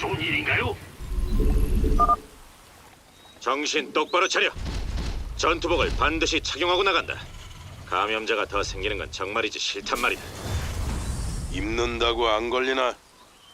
안 좋은 일인가요? 정신 똑바로 차려. 전투복을 반드시 착용하고 나간다. 감염자가 더 생기는 건 정말이지 싫단 말이다. 입는다고 안 걸리나?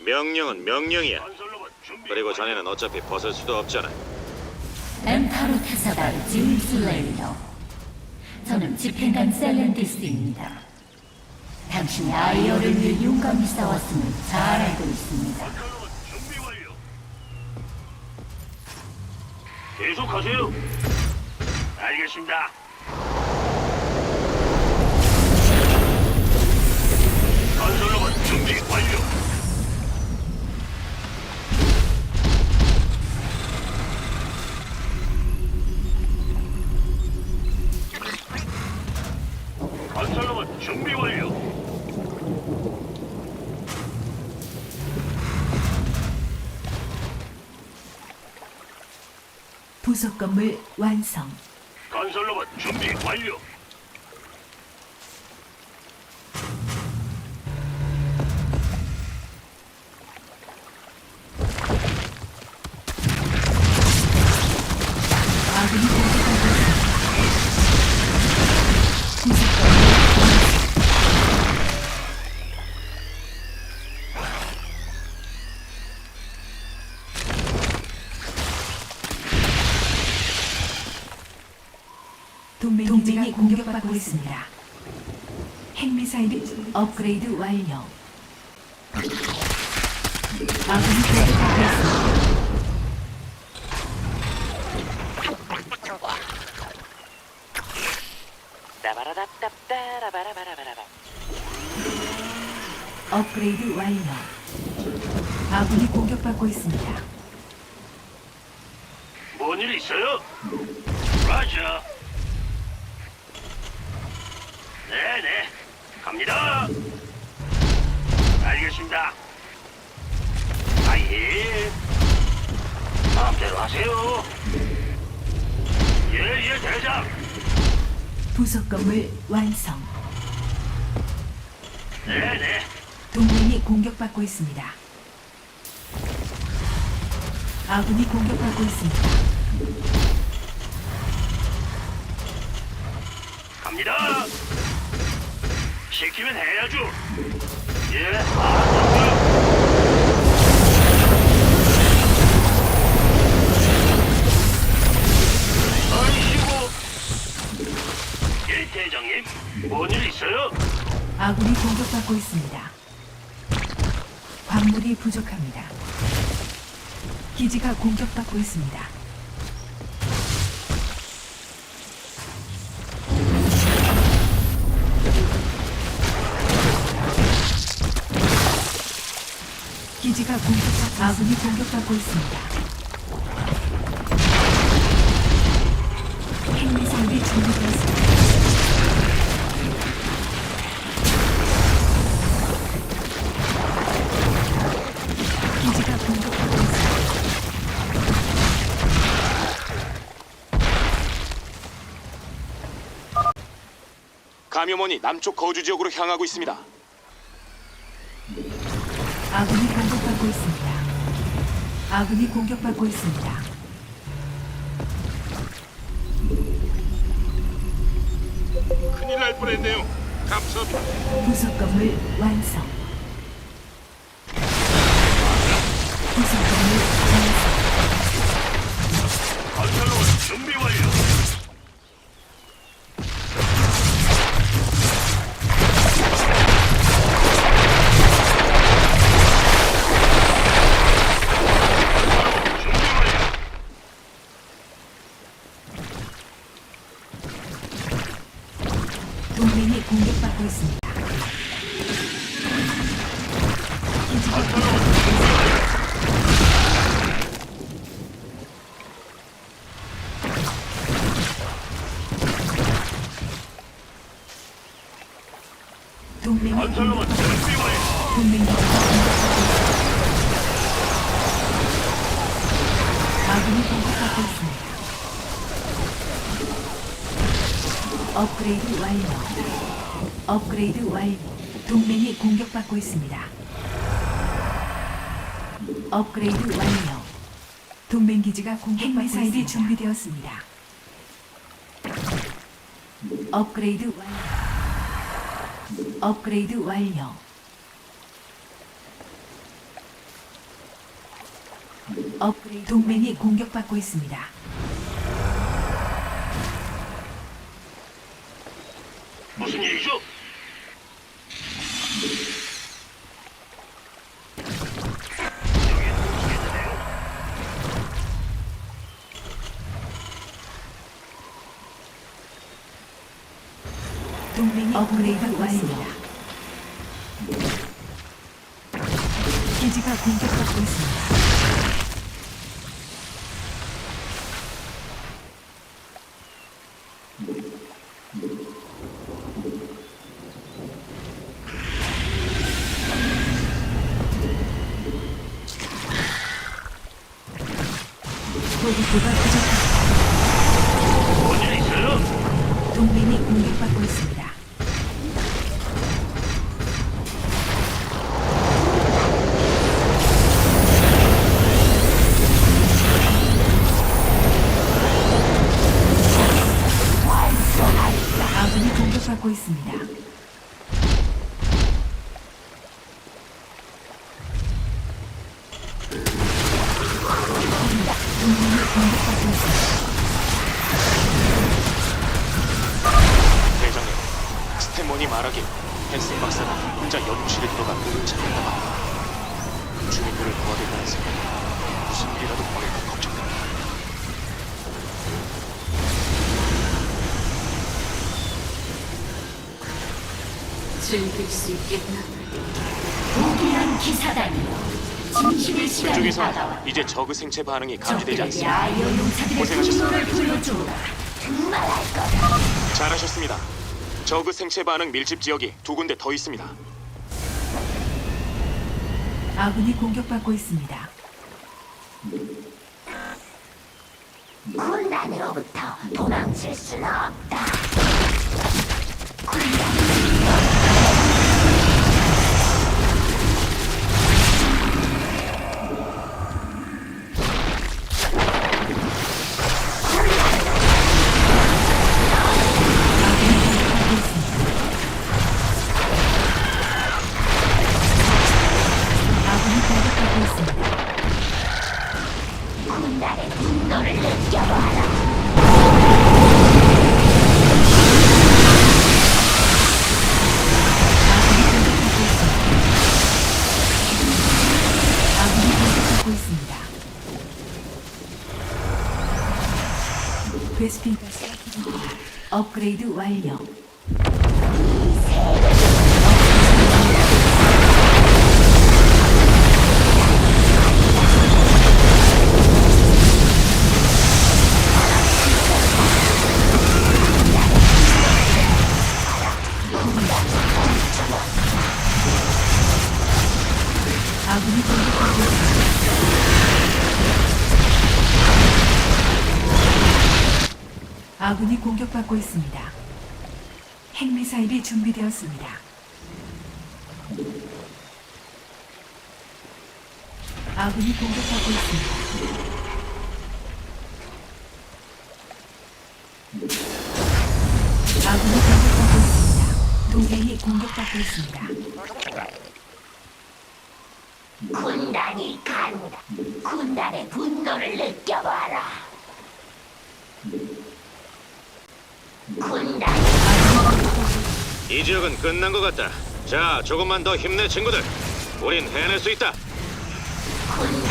명령은 명령이야. 건설로봇 준비. 그리고. 자네는 어차피 벗을 수도 없잖아. 엠타로 타사다 짐스 레이너 저는 집행관 셀렌디스입니다 당신이 아이어를 위해 용감히 싸웠음을 잘 알고 있습니다 건설로봇 준비 완료. 계속하세요. 알겠습니다. 건물 완성. 건설 로봇 준비 완료. 동맹 동맹이 공격받고 있습니다. 핵미사일이 업그레이드 완료. 아군이 공격받고 있습니다. 따바라답답따라바라바라바라 업그레이드 완료. 아군이 공격받고 있습니다. 뭔일 있어요? 라자. 네네. 갑니다. 알겠습니다. 아예. 마음대로 하세요. 예예 대장. 부속 건물 완성. 네네. 동맹이 공격받고 있습니다. 아군이 공격받고 있습니다. 갑니다. 시키면 해야죠. 예, 알았다고요. 아이고. 예, 대장님. 뭔 일 있어요? 아군이 공격받고 있습니다. 광물이 부족합니다. 기지가 공격받고 있습니다. 기지가 공격받고 아군이 공격받고 있습니다. 핵미사일이 준비되었습니다. 감염원이 남쪽 거주 지역으로 향하고 있습니다. 아군이 공격받고 있습니다. 큰일 날 뻔했네요. 감사합니다. 부속 건물 완성. 부속 건물 동맹이 건설로봇 공격받고 준비 완료. 동맹이 공격받고 있습니다. 아군이 공격받고 있습니다. 업그레이드 완료. 업그레이드 완료. 동맹이 공격받고 있습니다. 업그레이드 완료. 동맹 기지가 공격 미사일이 준비되었습니다. 업그레이드 완료. 업그레이드 완료. 업그레이드 동맹이 공격받고 있습니다. 무슨 일이죠? 여기 도착했는데요. 동맹이 업그레이드 완료. 기지가 공격받고 있습니다. 부족합니다. 뭔일 있어요? 동맹이 공격받고 있습니다. 하길 헨슨 박사가 혼자 연구실에 들어가 그를 합니다. 주민들을 도와달라는 생각에 무슨 일이라도 벌일까 걱정됩니다. 즐길 수 있겠나? 무기한 기사단이여 진실의 시간이 그쪽에서 다가와 이제 저그 생체 반응이 감지되지 않습니다. 용사들의 고생하셨습니다. 분노를 보여주라 정말 할 거다 잘하셨습니다. 저그 생체 반응 밀집 지역이 두 군데 더 있습니다. 아군이 공격받고 있습니다. 군단으로부터 도망칠 수는 없다 아군이 부족합니다. 업그레이드 완료. 아군이 공격받고 있습니다. 핵미사일이 준비되었습니다. 아군이 공격받고 있습니다. 아군이 공격받고 있습니다. 동맹이 공격받고 있습니다. 군단이 간다 군단의 분노를 느껴봐라 군단 이 지역은 끝난 것 같다. 자, 조금만 더 힘내, 친구들. 우린 해낼 수 있다. 아군이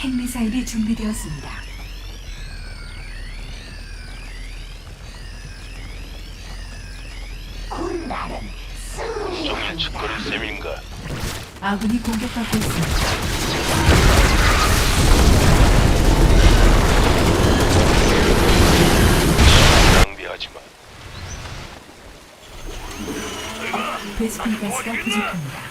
핵미사일이 준비되었습니다. 군단은 승리 종일 짓거릴 셈인가? 아군이 공격받고 있습니다. 낭비하지 마. 베스핀 가스가 부족합니다.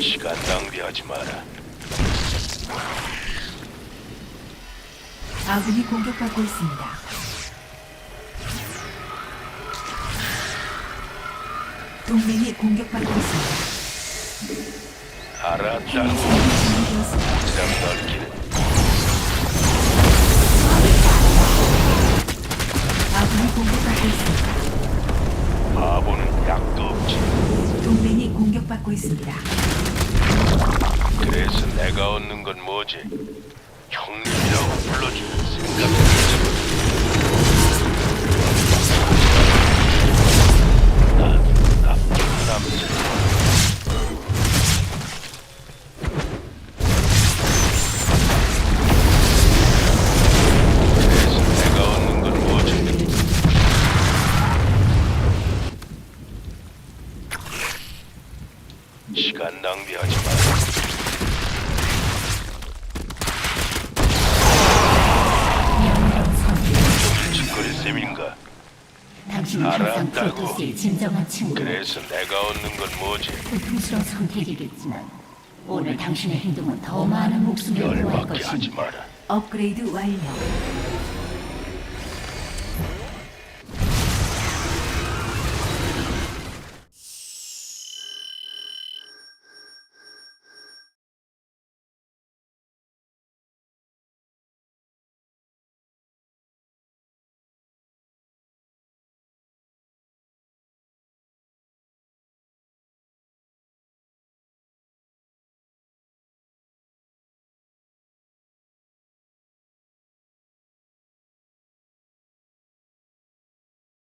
시간 낭비하지 마라. 아군이 공격받고 있습니다. 동맹이 공격받고 있습니다. 알았다고 핵미사일이 준비되었습니다. 장 넓기는 아군이 공격받고 있습니다. 바보는 약도 없지. 공격받고 있습니다. 그래서 내가 얻는 건 뭐지? 형님이라고 불러줄 생각이지. 난 나쁜 남자. 시간 낭비하지 마. 짓거릴 셈인가? 당신은 항상 알았다고. 프로토스의 진정한 친구 그래서 내가 얻는 건 뭐지? 고통스러운 선택이겠지만 오늘 당신의 행동은 더 많은 목숨을 구할 열받게 것입니다 하지 마라. 업그레이드 완료.